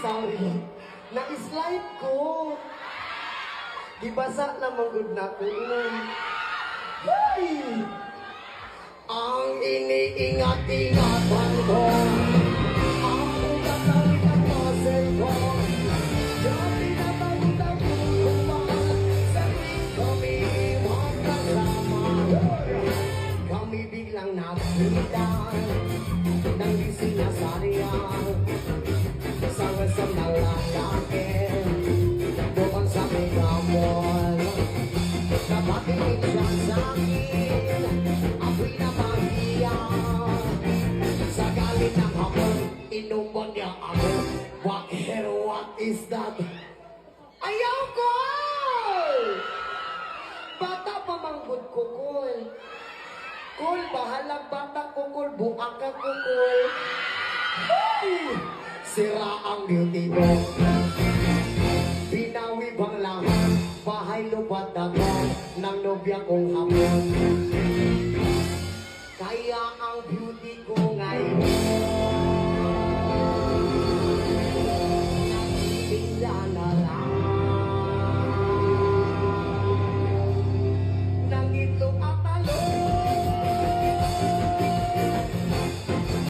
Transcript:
Sorry. Na-slide ko. Gibasa na good na ko. Ay! Ang iniingat-ingatan ko. Ang muscle ko. Grabe na bawit ang kukuman. Sa tuwing kami magkasama. Kami biglang nakita ng di sinasariyan sa isang na lalaki doon sa Megamall. Napatingin siya sa akin, ako'y namahiya. Sa galit ng hapon, inumbon niya. What what is that? Ayaw ko! Bata pa manggod ko, bahalang bata ko, Kul. Buang ka ko. Ay! Sira ang beauty ko. Binawi bang lahat? Bahay lupat ako ng nobya kong hapon. Kaya ang beauty ko